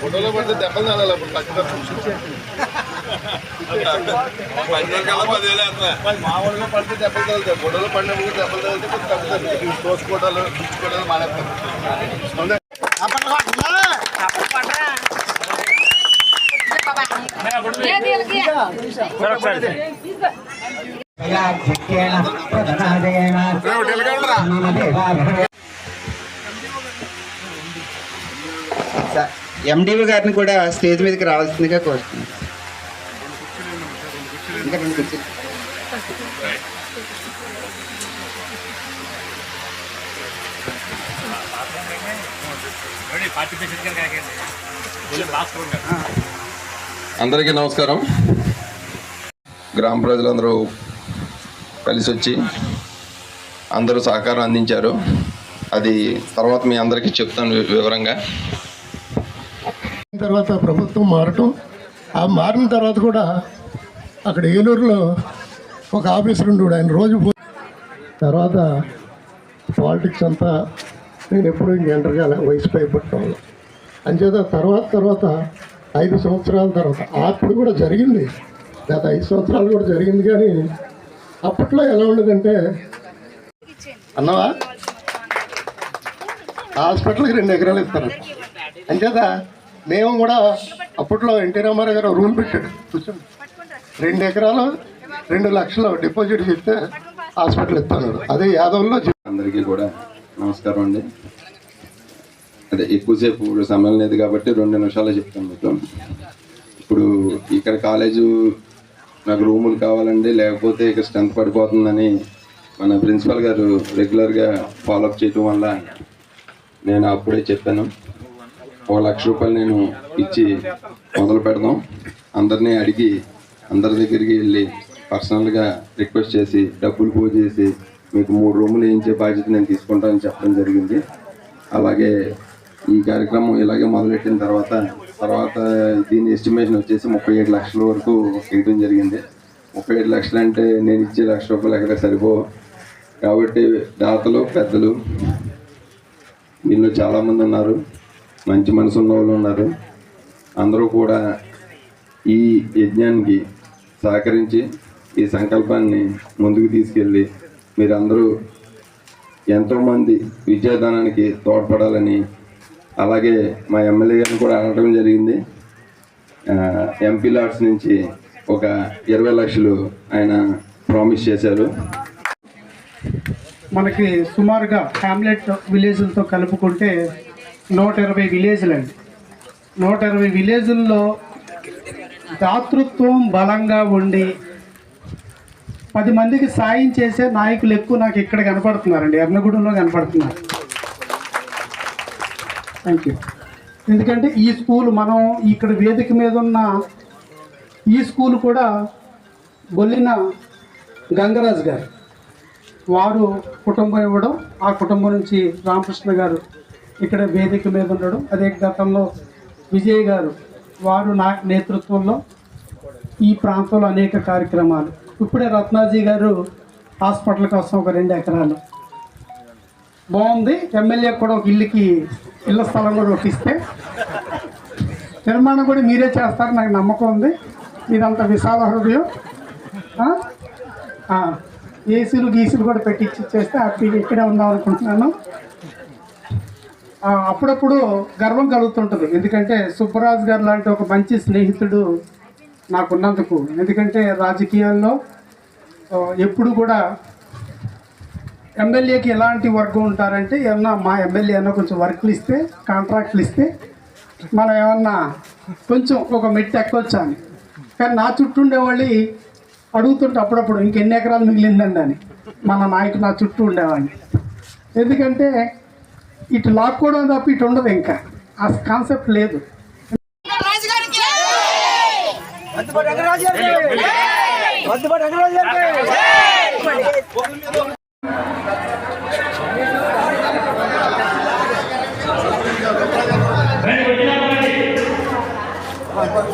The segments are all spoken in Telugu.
ఫోటోలో పడితే దెబ్బలు తగలాలి అప్పుడు మామూలుగా పడితే దెబ్బలు తగులుతాయి ఫోటోలో పడినప్పుడు దెబ్బలు తగిలితే కొంచెం తగ్గుతారు తోసుకోవడాలు గిచ్చుకోవడాలు మానేస్తారు. క్షేణ ప్రధనాదేన గారిని కూడా స్టేజ్ మీదకి రావాల్సిందిగా కోరుతున్నాను ఇంకా రెండు కుర్చీలు. అందరికీ నమస్కారం. గ్రామ ప్రజలందరూ కలిసి వచ్చి అందరూ సహకారం అందించారు. అది తర్వాత మీ అందరికీ చెప్తాను వివరంగా. తర్వాత ప్రభుత్వం మారటం ఆ మారిన తర్వాత కూడా అక్కడ ఏలూరులో ఒక ఆఫీసర్ ఉండేవాడు. ఆయన రోజు పో- తర్వాత పాలిటిక్స్ అంతా నేను ఎప్పుడూ ఎంటర్ కాలే వయసు పైపడటం అంచేత తర్వాత తర్వాత ఐదు సంవత్సరాల తర్వాత అప్పుడు కూడా జరిగింది. గత ఐదు సంవత్సరాలు కూడా జరిగింది కానీ అప్పట్లో ఎలా ఉండదంటే అన్నవా? హాస్పిటల్కి రెండు ఎకరాలు ఇస్తారు. అంచేత మేము కూడా అప్పట్లో ఎన్టీ రామారావు గారు రూల్ పెట్టాడు. కూర్చోండి రెండు ఎకరాలు రెండు లక్షలు డిపాజిట్ చెప్తే హాస్పిటల్ ఇస్తాను. అదే యాదవ్లో అందరికీ కూడా నమస్కారం అండి. అదే ఎక్కువసేపు ఇప్పుడు సమయం లేదు కాబట్టి రెండు నిమిషాలు చెప్తాను మీకు ఇప్పుడు ఇక్కడ కాలేజు నాకు రూములు కావాలండి లేకపోతే ఇక్కడ స్ట్రెంత్ పడిపోతుందని మన ప్రిన్సిపల్ గారు రెగ్యులర్గా ఫాలోఅప్ చేయటం వల్ల నేను అప్పుడే చెప్పాను. ఒక లక్ష రూపాయలు నేను ఇచ్చి మొదలు పెడదాం. అందరినీ అడిగి అందరి దగ్గరికి వెళ్ళి పర్సనల్గా రిక్వెస్ట్ చేసి డబ్బులు పో చేసి మీకు మూడు రూములు వేయించే బాధ్యత నేను తీసుకుంటానని చెప్పడం జరిగింది. అలాగే ఈ కార్యక్రమం ఇలాగే మొదలెట్టిన తర్వాత తర్వాత దీని ఎస్టిమేషన్ వచ్చేసి ముప్పై ఏడు లక్షల వరకు ఇవ్వడం జరిగింది. ముప్పై ఏడు లక్షలు అంటే నేను ఇచ్చే లక్ష రూపాయలు ఎక్కడ సరిపో. కాబట్టి దాతలు పెద్దలు వీళ్ళు చాలామంది ఉన్నారు. మంచి మనసు ఉన్న వాళ్ళు ఉన్నారు. అందరూ కూడా ఈ యజ్ఞానికి సహకరించి ఈ సంకల్పాన్ని ముందుకు తీసుకెళ్ళి మీరందరూ ఎంతోమంది విద్యాదానానికి తోడ్పడాలని అలాగే మా ఎమ్మెల్యే గారిని కూడా అడగడం జరిగింది. ఎంపీ లాడ్స్ నుంచి ఒక ఇరవై లక్షలు ఆయన ప్రామిస్ చేశారు. మనకి సుమారుగా హ్యామ్లెట్ విలేజ్లతో కలుపుకుంటే నూట ఇరవై విలేజ్లు అండి నూట ఇరవై విలేజుల్లో దాతృత్వం బలంగా ఉండి పది మందికి సాయం చేసే నాయకులు ఎక్కువ నాకు ఇక్కడ కనపడుతున్నారండి. ఎర్నగూడెంలో కనపడుతున్నారు. థ్యాంక్ యూ ఎందుకంటే ఈ స్కూల్ మనం ఇక్కడ వేదిక మీద ఉన్న ఈ స్కూల్ కూడా బొల్లిన గంగరాజు గారు. వారు కుటుంబం ఇవ్వడం ఆ కుటుంబం నుంచి రామకృష్ణ గారు ఇక్కడ వేదిక మీద ఉండడం అదే గతంలో విజయ్ గారు వారు నా నేతృత్వంలో ఈ ప్రాంతంలో అనేక కార్యక్రమాలు. ఇప్పుడే రత్నాజీ గారు హాస్పిటల్ కోసం ఒక రెండు ఎకరాలు. బాగుంది. ఎమ్మెల్యే కూడా ఒక ఇల్లుకి ఇళ్ళ స్థలం కూడా ఒకటి నిర్మాణం కూడా మీరే చేస్తారు నాకు నమ్మకం ఉంది. ఇదంత విశాల హృదయం. ఏసీలు గీసీలు కూడా పెట్టించి చేస్తే హ్యాపీగా ఇక్కడే ఉందాం అనుకుంటున్నాను. అప్పుడప్పుడు గర్వం కలుగుతుంటుంది. ఎందుకంటే సుబ్బరాజ్ గారు లాంటి ఒక మంచి స్నేహితుడు నాకున్నందుకు. ఎందుకంటే రాజకీయాల్లో ఎప్పుడు కూడా ఎమ్మెల్యేకి ఎలాంటి వర్గం ఉంటారంటే ఏమన్నా మా ఎమ్మెల్యే ఏమన్నా కొంచెం వర్క్లు ఇస్తే కాంట్రాక్ట్లు ఇస్తే మనం ఏమన్నా కొంచెం ఒక మెట్టు ఎక్కొచ్చా అని కానీ నా చుట్టూ ఉండేవాళ్ళు అడుగుతుంటే అప్పుడప్పుడు ఇంకెన్ని ఎకరాలు మిగిలిందండి అని. మన నాయకుడు నా చుట్టూ ఉండేవాడిని. ఎందుకంటే ఇటు లాక్కోవడం తప్ప ఇటు ఉండదు ఇంకా. ఆ కాన్సెప్ట్ లేదు.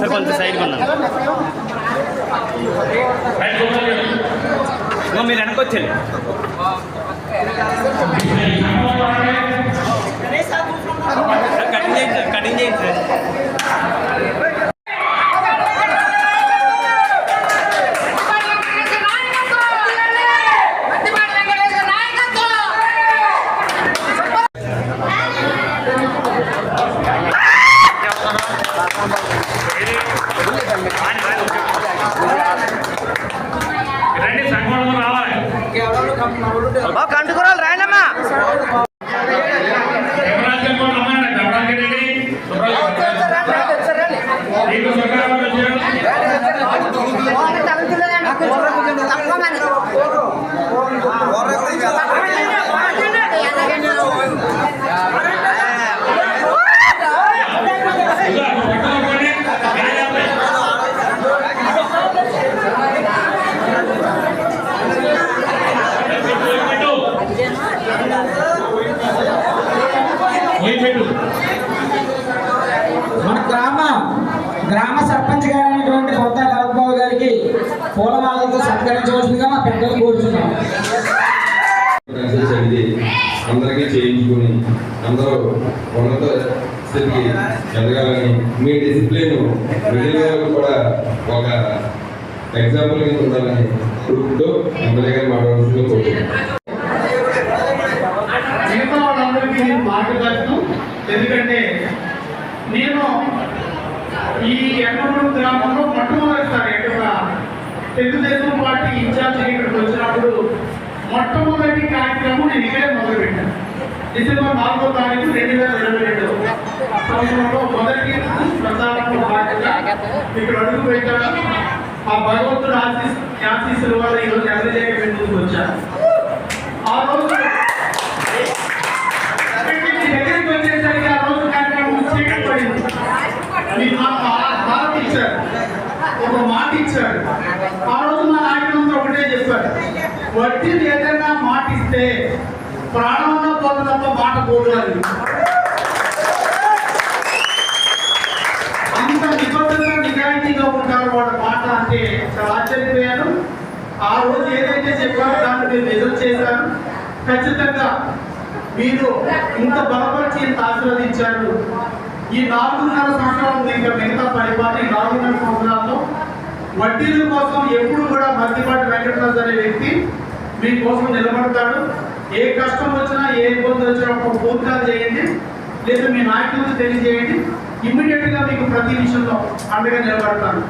సార్ సైడ్ మీరు వెనకొచ్చారు సార్ కటింగ్ చేయండి సార్ కటింగ్ చేయండి. సార్ పెట్టు. మన గ్రామ గ్రామ సర్పంచ్ గారైనటువంటి కొత్త కలబాబు గారికి పూలమాలతో సత్కరించవలసిందిగా మా పెద్దలు కోరుచున్నాం. అందరికీ చేయించుకుని అందరూ ఉన్నత స్థితికి ఎదగాలని మీ డిసిప్లిన్ మిగిలిన కూడా ఒక ఎగ్జాంపుల్ కింద ఉండాలని గ్రూప్తో ఎమ్మెల్యే గారు మాట్లాడుతూ కోరుతున్నాను మిగతా వాళ్ళందరికీ నేను మార్గదర్శనం ఎందుకంటే నేను ఈ ఎన్నమూరు గ్రామంలో మొట్టమొదటిసారి ఇక్కడ తెలుగుదేశం పార్టీ ఇన్ఛార్జ్ ఇక్కడికి వచ్చినప్పుడు మొట్టమొదటి కార్యక్రమం నేను ఇక్కడే మొదలుపెట్టాను. డిసెంబర్ నాలుగో తారీఖు రెండు వేల ఇరవై రెండు. సంవత్సరంలో మొదటి ప్రచారంలో భాగంగా ఇక్కడ అడుగు పెట్టాను. ఆ భగవంతుడు ఆశీస్ ఆశీస్సుల వల్ల ఈరోజు ఎమ్మెల్యేగా ముందుకు వచ్చాను. ఆ రోజు మీ దగ్గరికి వచ్చేసరికి ఆ రోజు కార్యక్రమం చీకటి పడింది మీరు నాకు ఆ మాట ఇచ్చారు ఒక మాట ఇచ్చారు ఆ రోజు మా నాయకులంతా ఒకటే చెప్పారు వడ్డీ ఏదైనా మాట ఇస్తే ప్రాణంలో పోదు తప్ప అంత నిబద్ధంగా నిజాయితీగా ఉంటారు వాళ్ళ మాట అంటే చాలా ఆశ్చర్యపోయాను. ఆ రోజు ఏదైతే చెప్పారో దాన్ని మీరు నిజం చేశారు ఖచ్చితంగా మీరు ఇంత బలపరిచి ఇంత ఆశీర్వదించారు. ఈ నాలుగున్నర సంవత్సరాలు ఇంకా మిగతా పరిపాలన ఈ నాలుగున్నర సంవత్సరాల్లో వడ్డీల కోసం ఎప్పుడు కూడా మద్దిపాటి వెంకటరాజు అనే వ్యక్తి మీకోసం నిలబడతాడు. ఏ కష్టం వచ్చినా ఏ ఇబ్బంది వచ్చినా ఒక ఫోన్ కాల్ చేయండి. లేదా మీ నాయకులకు తెలియజేయండి. ఇమ్మీడియట్గా మీకు ప్రతి విషయంలో అండగా నిలబడతాను.